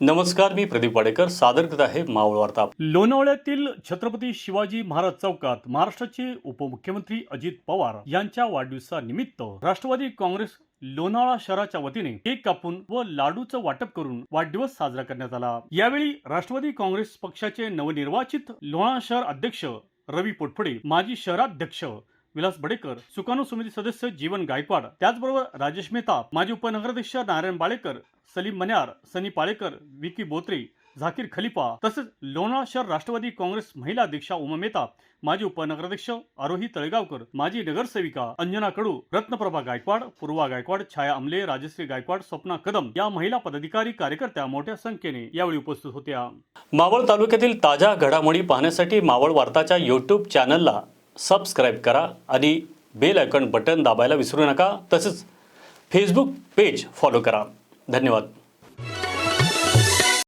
नमस्कार मी प्रदीप वाडेकर. सादर करत आहे मावळ वार्ता. लोणावळ्यातील छत्रपती शिवाजी महाराज चौकात महाराष्ट्राचे उपमुख्यमंत्री अजित पवार यांच्या वाढदिवसानिमित्त राष्ट्रवादी काँग्रेस लोणावळा शहराच्या वतीने केक कापून व लाडूचं वाटप करून वाढदिवस साजरा करण्यात आला. यावेळी राष्ट्रवादी काँग्रेस पक्षाचे नवनिर्वाचित लोणा शहर अध्यक्ष रवी पोटफडे माजी शहराध्यक्ष विलास बडेकर सुकाणू समिती सदस्य जीवन गायकवाड त्याचबरोबर राजेश मेहता माजी उपनगराध्यक्ष नारायण बाळेकर सलीम मन्यार सनी पाळेकर विकी बोत्रे झाकीर खलिफा तसेच लोणावळा शहर राष्ट्रवादी काँग्रेस महिला अध्यक्षा उमा मेहता माजी उपनगराध्यक्ष आरोही तळेगावकर माजी नगरसेविका अंजना कडू रत्नप्रभा गायकवाड पूर्वा गायकवाड छाया अमले राजश्री गायकवाड स्वप्ना कदम या महिला पदाधिकारी कार्यकर्त्या मोठ्या संख्येने यावेळी उपस्थित होत्या. मावळ तालुक्यातील ताज्या घडामोडी पाहण्यासाठी मावळ वार्ताच्या युट्यूब चॅनलला सबस्क्राईब करा आणि बेल आयकॉन बटन दाबायला विसरू नका. तसंच फेसबुक पेज फॉलो करा. धन्यवाद.